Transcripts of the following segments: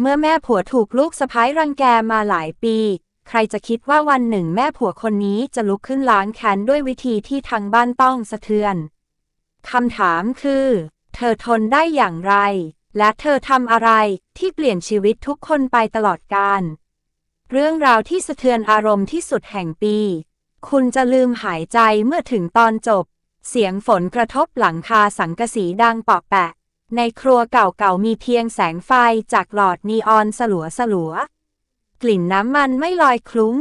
เมื่อแม่ผัวถูกลูกสะพ้ายรังแกมาหลายปี ใครจะคิดว่าวันหนึ่งแม่ผัวคนนี้จะลุกขึ้นล้างแค้นด้วยวิธีที่ทางบ้านต้องสะเทือนคำถามคือ เธอทนได้อย่างไร และเธอทำอะไรที่เปลี่ยนชีวิตทุกคนไปตลอดกาลเรื่องราวที่สะเทือนอารมณ์ที่สุดแห่งปี คุณจะลืมหายใจเมื่อถึงตอนจบ เสียงฝนกระทบหลังคาสังกะสีดังเปาะแปะ ในครัวเก่าๆมีเพียงแสงไฟจากหลอดนีออนสลัวสลัวๆกลิ่นน้ำมันไม่ลอยคลุ้ง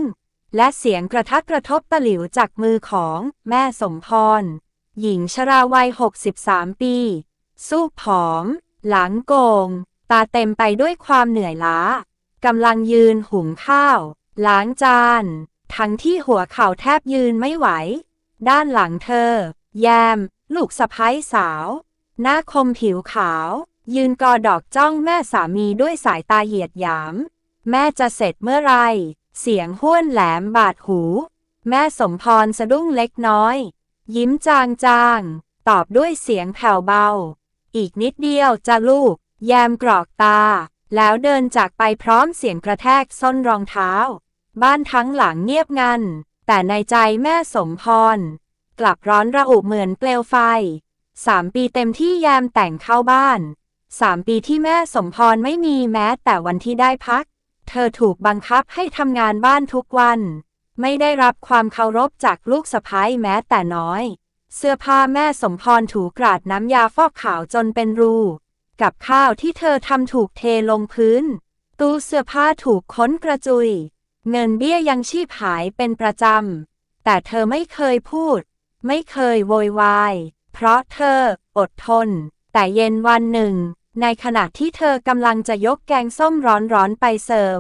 และเสียงกระทัดกระทบตะหลิวจากมือของแม่สมพร หญิงชราวัย 63 ปี สู้ผอม หลังโกง ตาเต็มไปด้วยความเหนื่อยล้ากำลังยืนหุงข้าว ล้างจาน ทั้งที่หัวเข่าแทบยืนไม่ไหว ด้านหลังเธอ แยม ลูกสะพ้ายสาว หน้าคมผิวขาว ยืนกอดอกจ้องแม่สามีด้วยสายตาเหยียดหยาม แม่จะเสร็จเมื่อไร เสียงห้วนแหลมบาดหู แม่สมพรสะดุ้งเล็กน้อย ยิ้มจางๆ ตอบด้วยเสียงแผ่วเบา อีกนิดเดียวจะลูก แยมกรอกตา แล้วเดินจากไปพร้อมเสียงกระแทกส้นรองเท้า บ้านทั้งหลังเงียบงัน แต่ในใจแม่สมพร กลับร้อนระอุเหมือนเปลวไฟ สามปีเต็มที่แยมแต่งเข้าบ้านสามปีที่แม่สมพรไม่มีแม้แต่วันที่ได้พัก เธอถูกบังคับให้ทำงานบ้านทุกวัน ไม่ได้รับความเคารพจากลูกสะพ้ายแม้แต่น้อย เสื้อผ้าแม่สมพรถูกราดน้ำยาฟอกขาวจนเป็นรู กับข้าวที่เธอทำถูกเทลงพื้น ตู้เสื้อผ้าถูกค้นกระจุย เงินเบี้ยยังชีพหายเป็นประจำ แต่เธอไม่เคยพูด ไม่เคยโวยวาย เพราะเธออดทน แต่เย็นวันหนึ่ง ในขณะที่เธอกำลังจะยกแกงส้มร้อนๆไปเสิร์ฟ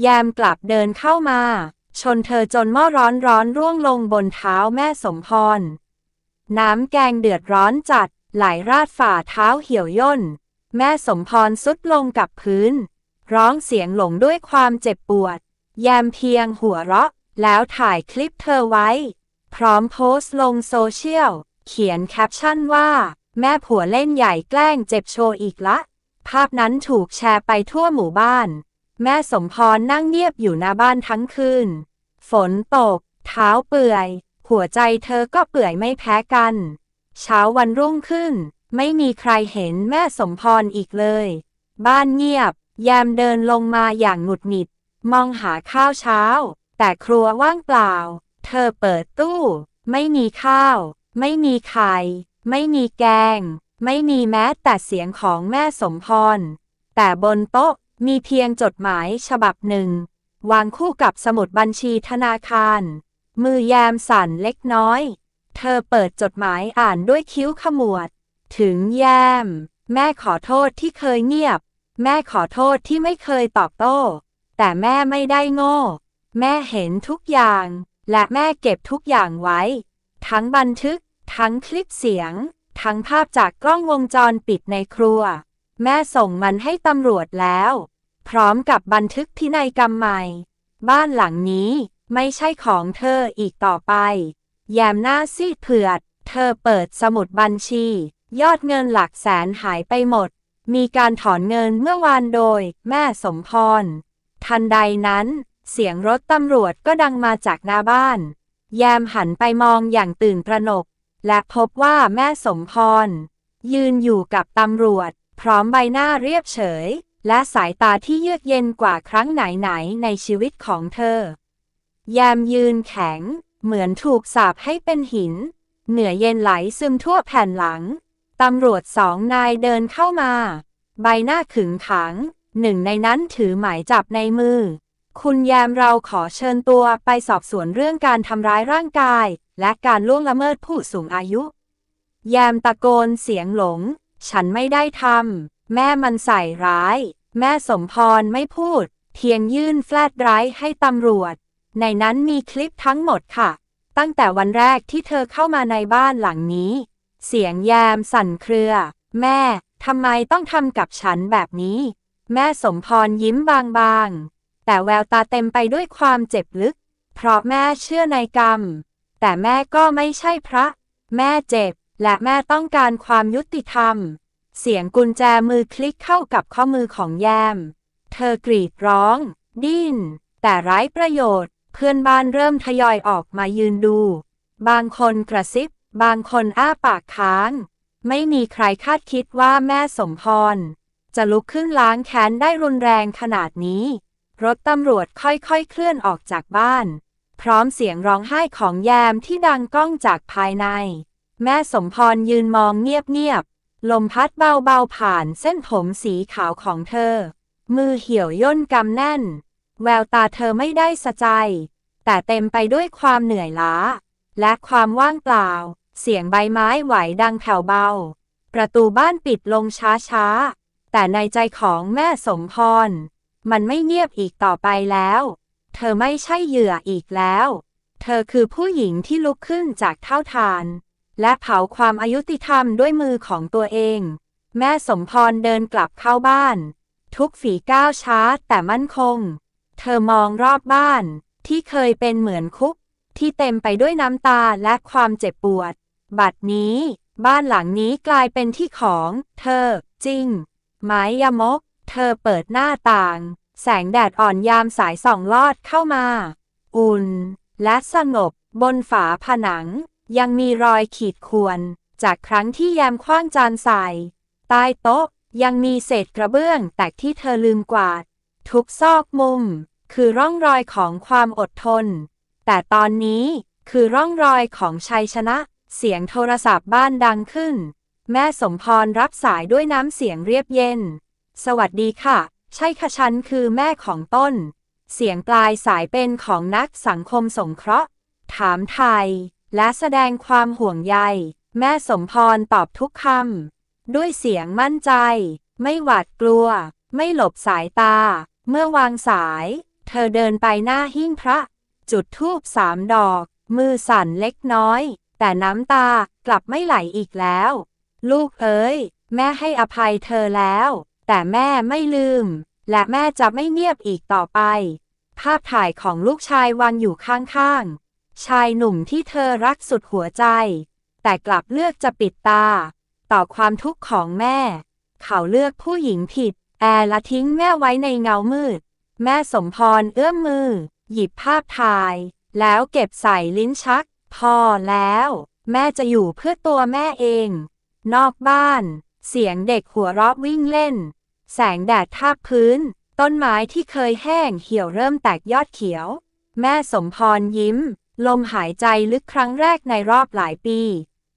แยมกลับเดินเข้ามา ชนเธอจนหม้อร้อนร้อนๆร่วงลงบนเท้าแม่สมพร น้ำแกงเดือดร้อนจัด ไหลราดฝ่าเท้าเหี่ยวย่น แม่สมพรสุดลงกับพื้น ร้องเสียงหลงด้วยความเจ็บปวด แยมเพียงหัวเราะ แล้วถ่ายคลิปเธอไว้ พร้อมโพสต์ลงโซเชียล เขียนแคปชั่นว่า แม่ผัวเล่นใหญ่แกล้งเจ็บโชว์อีกละ ภาพนั้นถูกแชร์ไปทั่วหมู่บ้าน แม่สมพรนั่งเงียบอยู่หน้าบ้านทั้งคืน ฝนตก เท้าเปื่อย หัวใจเธอก็เปื่อยไม่แพ้กัน เช้าวันรุ่งขึ้น ไม่มีใครเห็นแม่สมพรอีกเลย บ้านเงียบ แยมเดินลงมาอย่างหงุดหงิด มองหาข้าวเช้า แต่ครัวว่างเปล่า เธอเปิดตู้ ไม่มีข้าว ไม่มีไข่ ไม่มีแกง ไม่มีแม้แต่เสียงของแม่สมพร แต่บนโต๊ะมีเพียงจดหมายฉบับหนึ่ง วางคู่กับสมุดบัญชีธนาคาร มือแยมสั่นเล็กน้อย เธอเปิดจดหมายอ่านด้วยคิ้วขมวด ถึงแยม แม่ขอโทษที่เคยเงียบ แม่ขอโทษที่ไม่เคยตอบโต้ แต่แม่ไม่ได้โง่ แม่เห็นทุกอย่าง และแม่เก็บทุกอย่างไว้ ทั้งบันทึก ทั้งคลิปเสียง ทั้งภาพจากกล้องวงจรปิดในครัว แม่ส่งมันให้ตำรวจแล้ว พร้อมกับบันทึกพินัยกรรมใหม่ บ้านหลังนี้ไม่ใช่ของเธออีกต่อไป แยมหน้าซีดเผือด เธอเปิดสมุดบัญชี ยอดเงินหลักแสนหายไปหมด มีการถอนเงินเมื่อวานโดย แม่สมพร ทันใดนั้น เสียงรถตำรวจก็ดังมาจากหน้าบ้าน แยมหันไปมองอย่างตื่นตระหนก และพบว่าแม่สมพร ยืนอยู่กับตำรวจ พร้อมใบหน้าเรียบเฉย และสายตาที่เยือกเย็นกว่าครั้งไหนๆในชีวิตของเธอแยมยืนแข็ง เหมือนถูกสาบให้เป็นหิน เหนือเย็นไหลซึมทั่วแผ่นหลัง ตำรวจสองนายเดินเข้ามา ใบหน้าขึงขัง หนึ่งในนั้นถือหมายจับในมือ คุณแยมเราขอเชิญตัวไปสอบสวนเรื่องการทำร้ายร่างกาย และการล่วงละเมิดผู้สูงอายุ แยมตะโกนเสียงหลง ฉันไม่ได้ทำ แม่มันใส่ร้าย แม่สมพรไม่พูด เพียงยื่นแฟลชไดรฟ์ให้ตำรวจ ในนั้นมีคลิปทั้งหมดค่ะ ตั้งแต่วันแรกที่เธอเข้ามาในบ้านหลังนี้ เสียงแยมสั่นเครือ แม่ ทำไมต้องทำกับฉันแบบนี้ แม่สมพรยิ้มบางๆ แต่แววตาเต็มไปด้วยความเจ็บลึก เพราะแม่เชื่อในกรรม แต่แม่ก็ไม่ใช่พระ แม่เจ็บ และแม่ต้องการความยุติธรรม เสียงกุญแจมือคลิกเข้ากับข้อมือของแยม เธอกรีดร้อง ดิ้น แต่ไร้ประโยชน์ เพื่อนบ้านเริ่มทยอยออกมายืนดู บางคนกระซิบ บางคนอ้าปากค้าง ไม่มีใครคาดคิดว่าแม่สมพร จะลุกขึ้นล้างแค้นได้รุนแรงขนาดนี้ รถตำรวจค่อยๆเคลื่อนออกจากบ้าน พร้อมเสียงร้องไห้ของแยมที่ดังก้องจากภายใน แม่สมพรยืนมองเงียบๆ ลมพัดเบาๆผ่านเส้นผมสีขาวของเธอ มือเหี่ยวย่นกำแน่น แววตาเธอไม่ได้สะใจ แต่เต็มไปด้วยความเหนื่อยล้า และความว่างเปล่า เสียงใบไม้ไหวดังแผ่วเบา ประตูบ้านปิดลงช้าๆ แต่ในใจของแม่สมพร มันไม่เงียบอีกต่อไปแล้ว เธอไม่ใช่เหยื่ออีกแล้ว เธอคือผู้หญิงที่ลุกขึ้นจากเท่าทาน และเผาความอายุติธรรมด้วยมือของตัวเอง แม่สมพรเดินกลับเข้าบ้าน ทุกฝีก้าวช้าแต่มั่นคง เธอมองรอบบ้านที่เคยเป็นเหมือนคุก ที่เต็มไปด้วยน้ำตาและความเจ็บปวด บัดนี้ บ้านหลังนี้กลายเป็นที่ของ เธอ จริงไม้ยมก เธอเปิดหน้าต่าง แสงแดดอ่อนยามสายส่องลอดเข้ามา อุ่น และสงบ บนฝาผนัง ยังมีรอยขีดข่วน จากครั้งที่แยมคว้างจานใส่ใต้โต๊ะ ยังมีเศษกระเบื้องแตกที่เธอลืมกวาด ทุกซอกมุม คือร่องรอยของความอดทน แต่ตอนนี้คือร่องรอยของชัยชนะ เสียงโทรศัพท์บ้านดังขึ้น แม่สมพรรับสายด้วยน้ำเสียงเรียบเย็น สวัสดีค่ะ ใช่ค่ะฉันคือแม่ของต้น เสียงปลายสายเป็นของนักสังคมสงเคราะห์ ถามไทย และแสดงความห่วงใย แม่สมพรตอบทุกคำ ด้วยเสียงมั่นใจ ไม่หวาดกลัว ไม่หลบสายตา เมื่อวางสาย เธอเดินไปหน้าหิ้งพระ จุดธูปสามดอก มือสั่นเล็กน้อย แต่น้ำตากลับไม่ไหลอีกแล้ว ลูกเอ๋ยแม่ให้อภัยเธอแล้ว แต่แม่ไม่ลืม และแม่จะไม่เงียบอีกต่อไป ภาพถ่ายของลูกชายวางอยู่ข้างๆ ชายหนุ่มที่เธอรักสุดหัวใจ แต่กลับเลือกจะปิดตา ต่อความทุกข์ของแม่ เขาเลือกผู้หญิงผิด แอร์ละทิ้งแม่ไว้ในเงามืด แม่สมพรเอื้อมมือ หยิบภาพถ่าย แล้วเก็บใส่ลิ้นชัก พอแล้ว แม่จะอยู่เพื่อตัวแม่เอง นอกบ้านเสียงเด็กหัวเราะวิ่งเล่น แสงแดดทาบพื้น ต้นไม้ที่เคยแห้งเหี่ยวเริ่มแตกยอดเขียว แม่สมพรยิ้ม ลมหายใจลึกครั้งแรกในรอบหลายปี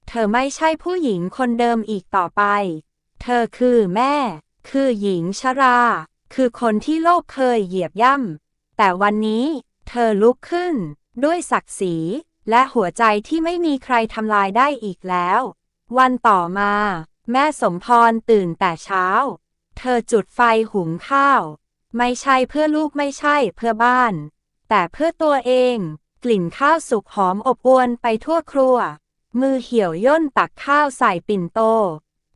เธอไม่ใช่ผู้หญิงคนเดิมอีกต่อไป เธอคือแม่ คือหญิงชรา คือคนที่โลกเคยเหยียบย่ำ แต่วันนี้ เธอลุกขึ้น ด้วยศักดิ์ศรี และหัวใจที่ไม่มีใครทำลายได้อีกแล้ว วันต่อมา แม่สมพรตื่นแต่เช้า เธอจุดไฟหุงข้าว ไม่ใช่เพื่อลูกไม่ใช่เพื่อบ้าน แต่เพื่อตัวเอง กลิ่นข้าวสุกหอมอบอวนไปทั่วครัว มือเหี่ยวย่นตักข้าวใส่ปิ่นโต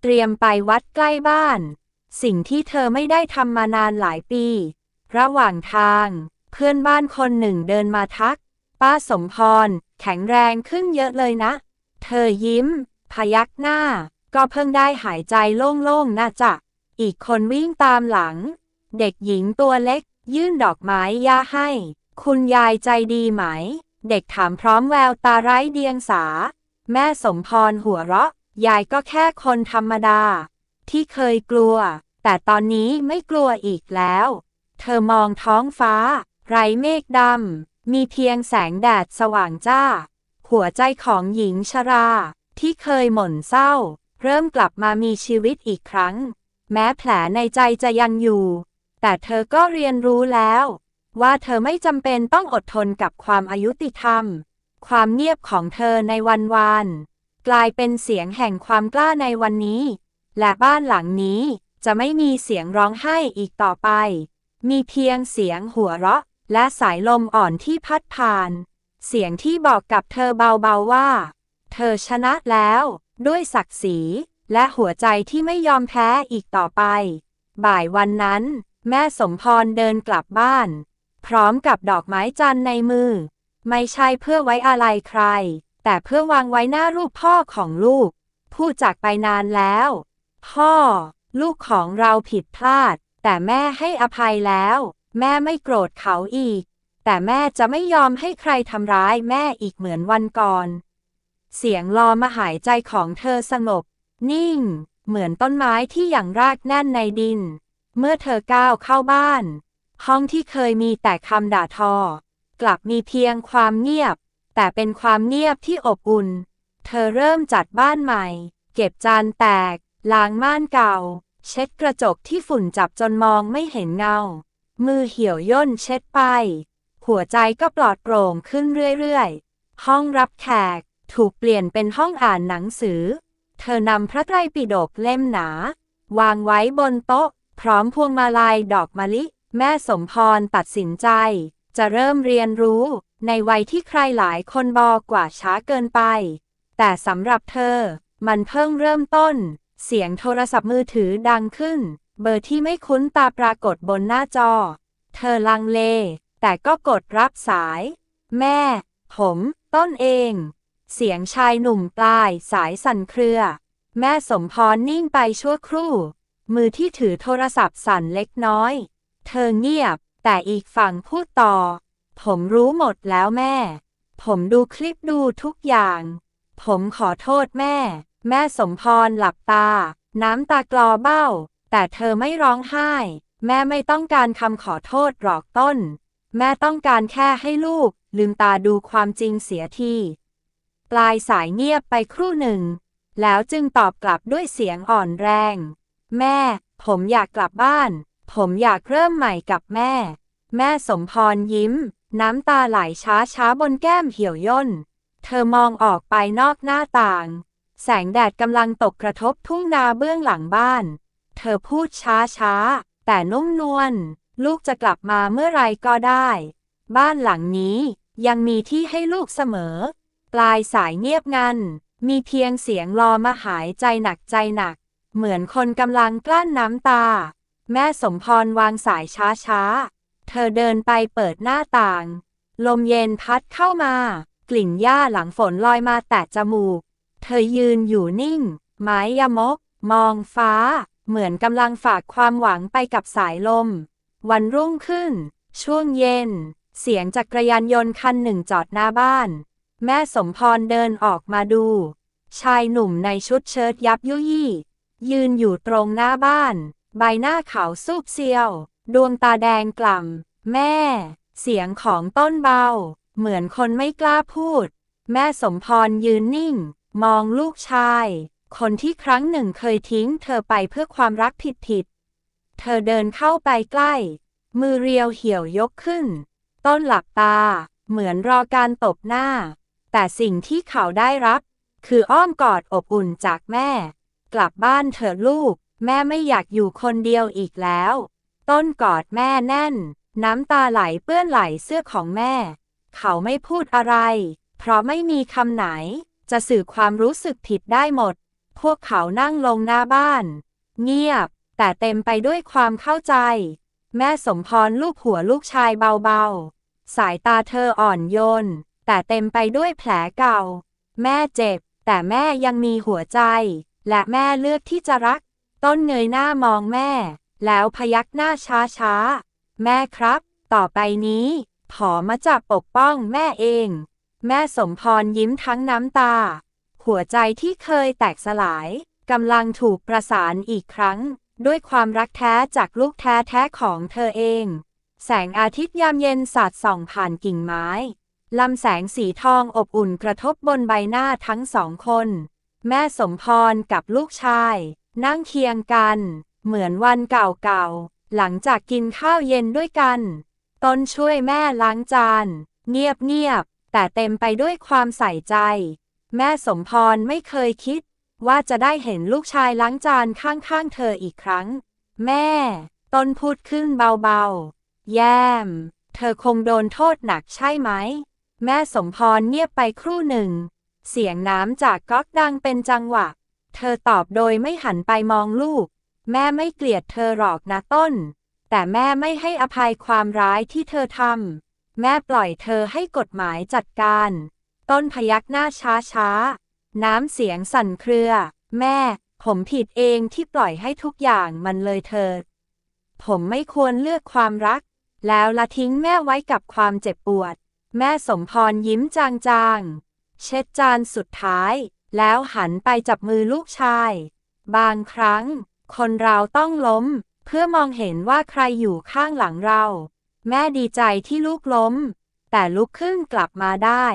เตรียมไปวัดใกล้บ้าน สิ่งที่เธอไม่ได้ทำมานานหลายปี ระหว่างทาง เพื่อนบ้านคนหนึ่งเดินมาทัก ป้าสมพร แข็งแรงขึ้นเยอะเลยนะ เธอยิ้ม พยักหน้า ก็เพิ่งได้หายใจโล่งๆนะจ๊ะ อีกคนวิ่งตามหลัง เด็กหญิงตัวเล็ก ยื่นดอกไม้ย่าให้ คุณยายใจดีไหม เด็กถามพร้อมแววตาไร้เดียงสา แม่สมพรหัวเราะ ยายก็แค่คนธรรมดา ที่เคยกลัว แต่ตอนนี้ไม่กลัวอีกแล้ว เธอมองท้องฟ้า ไร้เมฆดำ มีเพียงแสงแดดสว่างจ้า หัวใจของหญิงชรา ที่เคยหม่นเศร้า เริ่มกลับมามีชีวิตอีกครั้ง แม้แผลในใจจะยังอยู่ แต่เธอก็เรียนรู้แล้ว ว่าเธอไม่จำเป็นต้องอดทนกับความอายุติธรรม ความเงียบของเธอในวันวานกลายเป็นเสียงแห่งความกล้าในวันนี้ และบ้านหลังนี้จะไม่มีเสียงร้องไห้อีกต่อไป มีเพียงเสียงหัวเราะ และสายลมอ่อนที่พัดผ่าน เสียงที่บอกกับเธอเบาๆว่า เธอชนะแล้ว ด้วยศักดิ์ศรี และหัวใจที่ไม่ยอมแพ้อีกต่อไป บ่ายวันนั้น แม่สมพรเดินกลับบ้าน พร้อมกับดอกไม้จันทร์ในมือ ไม่ใช่เพื่อไว้อะไรใคร แต่เพื่อวางไว้หน้ารูปพ่อของลูก ผู้จากไปนานแล้ว พ่อ ลูกของเราผิดพลาด แต่แม่ให้อภัยแล้ว แม่ไม่โกรธเขาอีก แต่แม่จะไม่ยอมให้ใครทำร้ายแม่อีกเหมือนวันก่อน เสียงลอมาหายใจของเธอสงบ นิ่ง เหมือนต้นไม้ที่อย่างรากแน่นในดิน เมื่อเธอก้าวเข้าบ้าน ห้องที่เคยมีแต่คำด่าทอ กลับมีเพียงความเงียบ แต่เป็นความเงียบที่อบอุ่น เธอเริ่มจัดบ้านใหม่ เก็บจานแตก ล้างม่านเก่า เช็ดกระจกที่ฝุ่นจับจนมองไม่เห็นเงา มือเหี่ยวย่นเช็ดไป หัวใจก็ปลอดโปร่งขึ้นเรื่อยๆ ห้องรับแขก ถูกเปลี่ยนเป็นห้องอ่านหนังสือ เธอนำพระไตรปิฎกเล่มหนา วางไว้บนโต๊ะ พร้อมพวงมาลัยดอกมะลิ แม่สมพรตัดสินใจ จะเริ่มเรียนรู้ ในวัยที่ใครหลายคนบอกกว่าช้าเกินไป แต่สำหรับเธอ มันเพิ่งเริ่มต้น เสียงโทรศัพท์มือถือดังขึ้น เบอร์ที่ไม่คุ้นตาปรากฏบนหน้าจอ เธอลังเล แต่ก็กดรับสาย แม่ ผม ต้นเอง เสียงชายหนุ่มปลายสายสั่นเครือ แม่สมพรนิ่งไปชั่วครู่ มือที่ถือโทรศัพท์สั่นเล็กน้อย เธอเงียบ แต่อีกฝั่งพูดต่อ ผมรู้หมดแล้วแม่ ผมดูคลิปดูทุกอย่าง ผมขอโทษแม่ แม่สมพรหลับตา น้ำตากลอเบ้า แต่เธอไม่ร้องไห้ แม่ไม่ต้องการคำขอโทษหรอกต้น แม่ต้องการแค่ให้ลูก ลืมตาดูความจริงเสียที ปลายสายเงียบไปครู่หนึ่ง แล้วจึงตอบกลับด้วยเสียงอ่อนแรง แม่ ผมอยากกลับบ้าน ผมอยากเริ่มใหม่กับแม่ แม่สมพรยิ้ม น้ำตาไหลช้าช้าบนแก้มเหี่ยวย่น เธอมองออกไปนอกหน้าต่าง แสงแดดกำลังตกกระทบทุ่งนาเบื้องหลังบ้าน เธอพูดช้าช้า แต่นุ่มนวล ลูกจะกลับมาเมื่อไรก็ได้ บ้านหลังนี้ยังมีที่ให้ลูกเสมอ ปลายสายเงียบงัน มีเพียงเสียงรอมาหายใจหนักใจหนัก เหมือนคนกำลังกลั้นน้ำตา แม่สมพรวางสายช้าช้า เธอเดินไปเปิดหน้าต่าง ลมเย็นพัดเข้ามา กลิ่นหญ้าหลังฝนลอยมาแตะจมูก เธอยืนอยู่นิ่ง ไม้ยมก มองฟ้า เหมือนกำลังฝากความหวังไปกับสายลม วันรุ่งขึ้น ช่วงเย็น เสียงจักรยานยนต์คันหนึ่งจอดหน้าบ้าน แม่สมพรเดินออกมาดู ชายหนุ่มในชุดเชิ้ตยับยุยี่ ยืนอยู่ตรงหน้าบ้าน ใบหน้าขาวซูบเซียว ดวงตาแดงกล่ำ แม่ เสียงของต้นเบา เหมือนคนไม่กล้าพูด แม่สมพรยืนนิ่ง มองลูกชาย คนที่ครั้งหนึ่งเคยทิ้งเธอไปเพื่อความรักผิดๆ เธอเดินเข้าไปใกล้ มือเรียวเหี่ยวยกขึ้น ต้นหลับตา เหมือนรอการตบหน้า แต่สิ่งที่เขาได้รับ คืออ้อมกอดอบอุ่นจากแม่ กลับบ้านเถอะลูก แม่ไม่อยากอยู่คนเดียวอีกแล้ว ต้นกอดแม่แน่น น้ำตาไหลเปื้อนไหลเสื้อของแม่ เขาไม่พูดอะไร เพราะไม่มีคำไหน จะสื่อความรู้สึกผิดได้หมด พวกเขานั่งลงหน้าบ้าน เงียบ แต่เต็มไปด้วยความเข้าใจ แม่สมพรลูกหัวลูกชายเบาๆ สายตาเธออ่อนโยน แต่เต็มไปด้วยแผลเก่า แม่เจ็บ แต่แม่ยังมีหัวใจ และแม่เลือกที่จะรัก ต้นเงยหน้ามองแม่ แล้วพยักหน้าช้าๆ แม่ครับ ต่อไปนี้ขอมาจับปกป้องแม่เอง แม่สมพรยิ้มทั้งน้ำตา หัวใจที่เคยแตกสลายกำลังถูกประสานอีกครั้ง ด้วยความรักแท้จากลูกแท้แท้ของเธอเอง แสงอาทิตย์ยามเย็นสาดส่องผ่านกิ่งไม้ ลำแสงสีทองอบอุ่นกระทบบนใบหน้าทั้งสองคน แม่สมพรกับลูกชาย นั่งเคียงกัน เหมือนวันเก่าๆ หลังจากกินข้าวเย็นด้วยกันต้นช่วยแม่ล้างจาน เงียบๆ แต่เต็มไปด้วยความใส่ใจ แม่สมพรไม่เคยคิด ว่าจะได้เห็นลูกชายล้างจานข้างๆ เธออีกครั้ง แม่ต้นพูดขึ้นเบาๆ แย้ม เธอคงโดนโทษหนักใช่ไหม แม่สมพรเงียบไปครู่หนึ่ง เสียงน้ำจากก๊อกดังเป็นจังหวะ เธอตอบโดยไม่หันไปมองลูก แม่ไม่เกลียดเธอหรอกนะต้น แต่แม่ไม่ให้อภัยความร้ายที่เธอทำ แม่ปล่อยเธอให้กฎหมายจัดการ ต้นพยักหน้าช้าช้าๆน้ำเสียงสั่นเครือ แม่ ผมผิดเองที่ปล่อยให้ทุกอย่างมันเลยเธอ ผมไม่ควรเลือกความรัก แล้วละทิ้งแม่ไว้กับความเจ็บปวด แม่สมพรยิ้มจางๆ เช็ดจานสุดท้าย แล้วหันไปจับมือลูกชาย บางครั้ง คนเราต้องล้ม เพื่อมองเห็นว่าใครอยู่ข้างหลังเรา แม่ดีใจที่ลูกล้ม แต่ลุกขึ้นกลับมาได้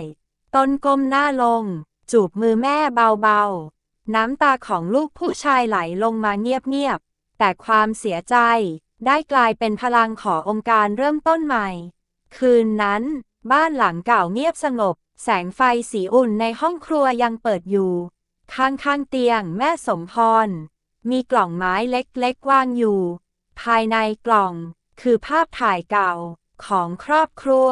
ต้นก้มหน้าลง จูบมือแม่เบาๆ น้ำตาของลูกผู้ชายไหลลงมาเงียบๆ แต่ความเสียใจได้กลายเป็นพลังขององค์การเริ่มต้นใหม่ คืนนั้น บ้านหลังเก่าเงียบสงบ แสงไฟสีอุ่นในห้องครัวยังเปิดอยู่ ข้างๆเตียงแม่สมพร มีกล่องไม้เล็กๆวางอยู่ ภายในกล่องคือภาพถ่ายเก่าของครอบครัว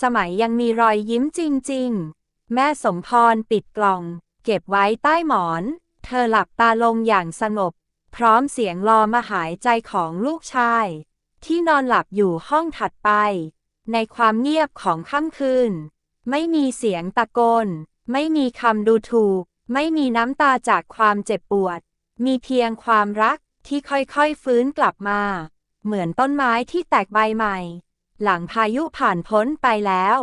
สมัยยังมีรอยยิ้มจริงๆ แม่สมพรปิดกล่อง เก็บไว้ใต้หมอน เธอหลับตาลงอย่างสงบ พร้อมเสียงรอมาหายใจของลูกชาย ที่นอนหลับอยู่ห้องถัดไป ในความเงียบของค่ำคืน ไม่มีเสียงตะโกน ไม่มีคำดูถูก ไม่มีน้ำตาจากความเจ็บปวด มีเพียงความรักที่ค่อยๆฟื้นกลับมา เหมือนต้นไม้ที่แตกใบใหม่ หลังพายุผ่านพ้นไปแล้ว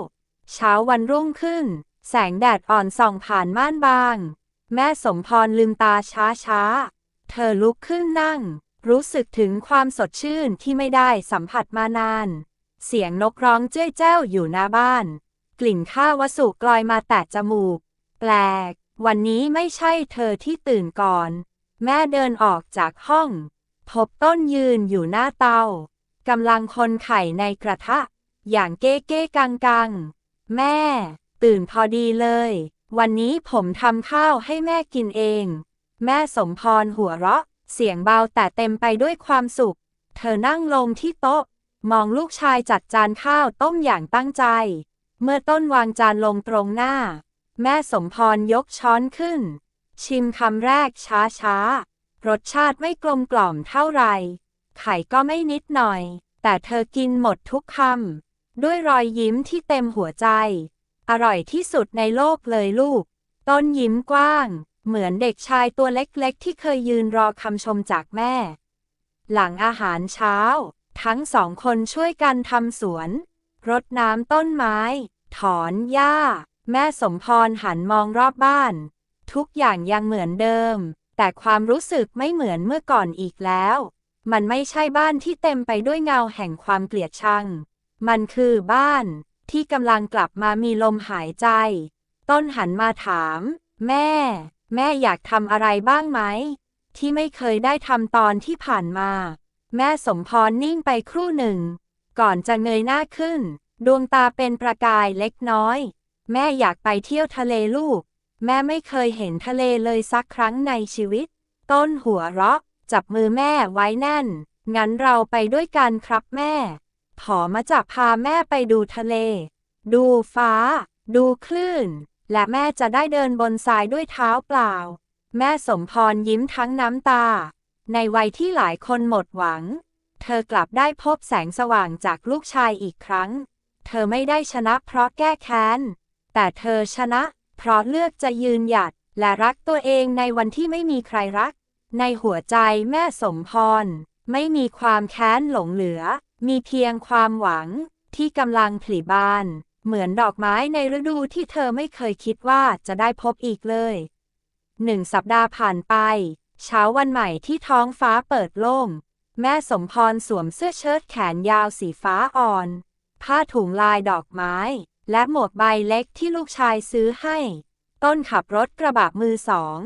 เช้าวันรุ่งขึ้น แสงแดดอ่อนส่องผ่านม่านบาง แม่สมพรลืมตาช้าๆ เธอลุกขึ้นนั่ง รู้สึกถึงความสดชื่นที่ไม่ได้สัมผัสมานาน เสียงนกร้องเจ้ยแจ้วอยู่หน้าบ้าน กลิ่นข้าววสุกลอยมาแตะจมูก แปลก วันนี้ไม่ใช่เธอที่ตื่นก่อน แม่เดินออกจากห้อง พบต้นยืนอยู่หน้าเตากำลังคนไข่ในกระทะ อย่างเก้เก้กังกังแม่ ตื่นพอดีเลย วันนี้ผมทำข้าวให้แม่กินเอง แม่สมพรหัวเราะ เสียงเบาแต่เต็มไปด้วยความสุข เธอนั่งลงที่โต๊ะ มองลูกชายจัดจานข้าวต้มอย่างตั้งใจ เมื่อต้นวางจานลงตรงหน้า แม่สมพรยกช้อนขึ้น ชิมคำแรกช้าๆรสชาติไม่กลมกล่อมเท่าไหร่ ไข่ก็ไม่นิดหน่อย แต่เธอกินหมดทุกคำ ด้วยรอยยิ้มที่เต็มหัวใจ อร่อยที่สุดในโลกเลยลูก ต้นยิ้มกว้าง เหมือนเด็กชายตัวเล็กๆ ที่เคยยืนรอคำชมจากแม่ หลังอาหารเช้า ทั้งสองคนช่วยกันทำสวน รดน้ำต้นไม้ ถอนหญ้า แม่สมพรหันมองรอบบ้าน ทุกอย่างยังเหมือนเดิม แต่ความรู้สึกไม่เหมือนเมื่อก่อนอีกแล้ว มันไม่ใช่บ้านที่เต็มไปด้วยเงาแห่งความเกลียดชัง มันคือบ้าน ที่กำลังกลับมามีลมหายใจ ต้นหันมาถาม แม่ แม่อยากทำอะไรบ้างไหม ที่ไม่เคยได้ทำตอนที่ผ่านมา แม่สมพรนิ่งไปครู่หนึ่ง ก่อนจะเงยหน้าขึ้น ดวงตาเป็นประกายเล็กน้อย แม่อยากไปเที่ยวทะเลลูก แม่ไม่เคยเห็นทะเลเลยสักครั้งในชีวิต ต้นหัวเราะจับมือแม่ไว้แน่น งั้นเราไปด้วยกันครับแม่ ขอมาจับพาแม่ไปดูทะเล ดูฟ้า ดูคลื่น และแม่จะได้เดินบนทรายด้วยเท้าเปล่า แม่สมพรยิ้มทั้งน้ำตา ในวัยที่หลายคนหมดหวัง เธอกลับได้พบแสงสว่างจากลูกชายอีกครั้ง เธอไม่ได้ชนะเพราะแก้แค้น แต่เธอชนะ เพราะเลือกจะยืนหยัดและรักตัวเองในวันที่ไม่มีใครรัก ในหัวใจแม่สมพร ไม่มีความแค้นหลงเหลือ มีเพียงความหวังที่กำลังผลิบาน เหมือนดอกไม้ในฤดูที่เธอไม่เคยคิดว่าจะได้พบอีกเลย หนึ่งสัปดาห์ผ่านไป เช้าวันใหม่ที่ท้องฟ้าเปิดโล่ง แม่สมพรสวมเสื้อเชิ้ตแขนยาวสีฟ้าอ่อน ผ้าถุงลายดอกไม้ และหมวกใบเล็กที่ลูกชายซื้อให้ ต้นขับรถกระบะมือสอง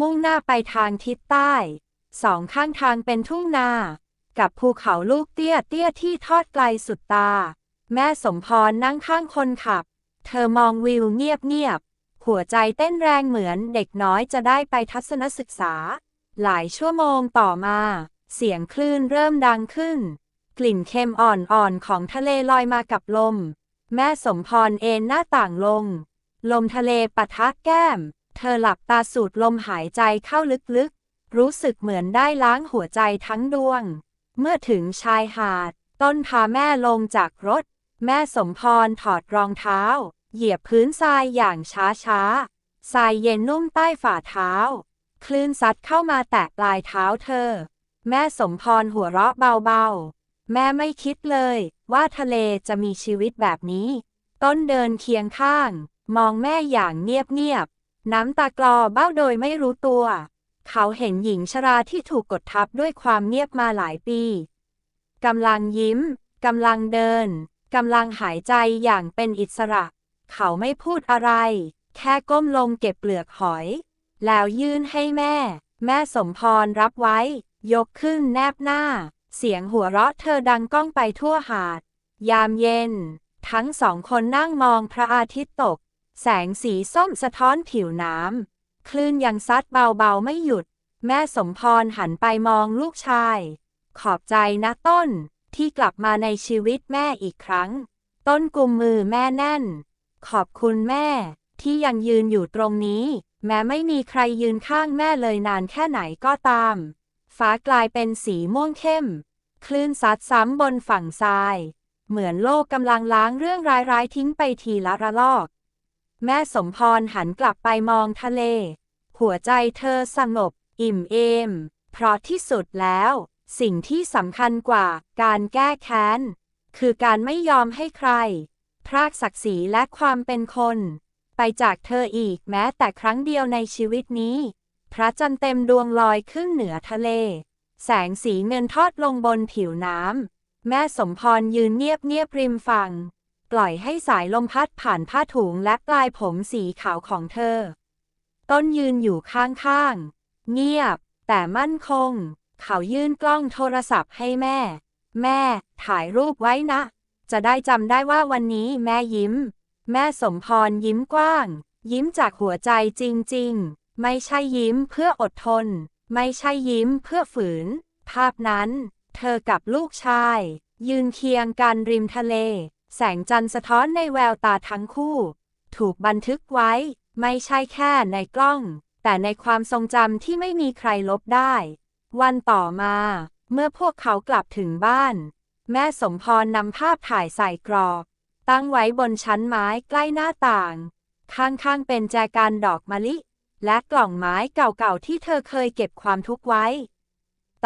มุ่งหน้าไปทางทิศใต้ สองข้างทางเป็นทุ่งนา กับภูเขาลูกเตี้ยเตี้ยที่ทอดไกลสุดตา แม่สมพรนั่งข้างคนขับ เธอมองวิวเงียบๆหัวใจเต้นแรงเหมือนเด็กน้อยจะได้ไปทัศนศึกษา หลายชั่วโมงต่อมา เสียงคลื่นเริ่มดังขึ้น กลิ่นเค็มอ่อนๆของทะเลลอยมากับลม แม่สมพรเอนหน้าต่างลง ลมทะเลปะทะแก้ม เธอหลับตาสูดลมหายใจเข้าลึกๆ รู้สึกเหมือนได้ล้างหัวใจทั้งดวง เมื่อถึงชายหาด ต้นพาแม่ลงจากรถ แม่สมพรถอดรองเท้า เหยียบพื้นทรายอย่างช้าๆทรายเย็นนุ่มใต้ฝ่าเท้า คลื่นซัดเข้ามาแตะปลายเท้าเธอ แม่สมพรหัวเราะเบาๆ แม่ไม่คิดเลย ว่าทะเลจะมีชีวิตแบบนี้ ต้นเดินเคียงข้าง มองแม่อย่างเงียบๆ น้ำตากลอเบ้าโดยไม่รู้ตัว เขาเห็นหญิงชราที่ถูกกดทับด้วยความเงียบมาหลายปีกำลังยิ้มกำลังเดินกำลังหายใจอย่างเป็นอิสระ เขาไม่พูดอะไร แค่ก้มลงเก็บเปลือกหอย แล้วยื่นให้แม่ แม่สมพรรับไว้ ยกขึ้นแนบหน้า เสียงหัวเราะเธอดังก้องไปทั่วหาด ยามเย็น ทั้งสองคนนั่งมองพระอาทิตย์ตก แสงสีส้มสะท้อนผิวน้ำ คลื่นยังซัดเบาๆไม่หยุด แม่สมพรหันไปมองลูกชาย ขอบใจนะต้นที่กลับมาในชีวิตแม่อีกครั้ง ต้นกุมมือแม่แน่น ขอบคุณแม่ที่ยังยืนอยู่ตรงนี้ แม้ไม่มีใครยืนข้างแม่เลยนานแค่ไหนก็ตาม ฟ้ากลายเป็นสีม่วงเข้ม คลื่นซัดซ้ำบนฝั่งทราย เหมือนโลกกำลังล้างเรื่องร้ายๆทิ้งไปทีละระลอก แม่สมพรหันกลับไปมองทะเล หัวใจเธอสงบ อิ่มเอม เพราะที่สุดแล้ว สิ่งที่สำคัญกว่าการแก้แค้น คือการไม่ยอมให้ใคร พรากศักดิ์ศรีและความเป็นคน ไปจากเธออีกแม้แต่ครั้งเดียวในชีวิตนี้ พระจันทร์เต็มดวงลอยขึ้นเหนือทะเล แสงสีเงินทอดลงบนผิวน้ำ แม่สมพรยืนเงียบเงียบริมฝั่ง ปล่อยให้สายลมพัดผ่านผ้าถุงและปลายผมสีขาวของเธอ ต้นยืนอยู่ข้างๆ เงียบ แต่มั่นคง เขายื่นกล้องโทรศัพท์ให้แม่ แม่ ถ่ายรูปไว้นะ จะได้จำได้ว่าวันนี้แม่ยิ้ม แม่สมพรยิ้มกว้าง ยิ้มจากหัวใจจริง ๆ ไม่ใช่ยิ้มเพื่ออดทน ไม่ใช่ยิ้มเพื่อฝืน ภาพนั้น เธอกับลูกชาย ยืนเคียงกันริมทะเล แสงจันทร์สะท้อนในแววตาทั้งคู่ ถูกบันทึกไว้ ไม่ใช่แค่ในกล้อง แต่ในความทรงจำที่ไม่มีใครลบได้ วันต่อมา เมื่อพวกเขากลับถึงบ้าน แม่สมพรนำภาพถ่ายใส่กรอบ ตั้งไว้บนชั้นไม้ใกล้หน้าต่าง ข้างๆเป็นแจกันดอกมะลิ และกล่องไม้เก่าๆที่เธอเคยเก็บความทุกข์ไว้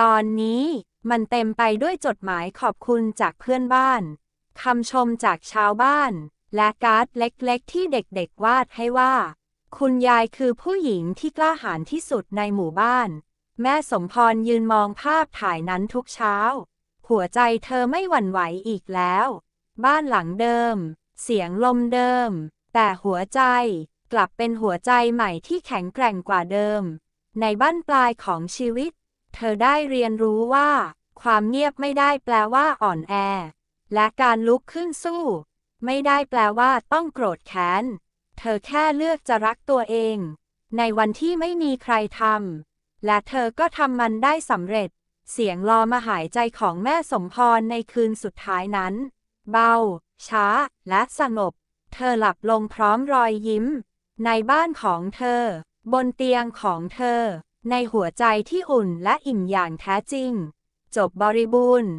ตอนนี้มันเต็มไปด้วยจดหมายขอบคุณจากเพื่อนบ้านคำชมจากชาวบ้าน และการ์ดเล็กๆ ที่เด็กๆวาดให้ว่า คุณยายคือผู้หญิงที่กล้าหาญที่สุดในหมู่บ้าน แม่สมพรยืนมองภาพถ่ายนั้นทุกเช้า หัวใจเธอไม่หวั่นไหวอีกแล้ว บ้านหลังเดิม เสียงลมเดิม แต่หัวใจกลับเป็นหัวใจใหม่ที่แข็งแกร่งกว่าเดิม ในบ้านปลายของชีวิต เธอได้เรียนรู้ว่า ความเงียบไม่ได้แปลว่าอ่อนแอ และการลุกขึ้นสู้ ไม่ได้แปลว่าต้องโกรธแค้น เธอแค่เลือกจะรักตัวเอง ในวันที่ไม่มีใครทำและเธอก็ทำมันได้สำเร็จ เสียงรอมาหายใจของแม่สมพรในคืนสุดท้ายนั้น เบา ช้า และสงบ เธอหลับลงพร้อมรอยยิ้ม ในบ้านของเธอ บนเตียงของเธอ ในหัวใจที่อุ่นและอิ่มอย่างแท้จริง จบบริบูรณ์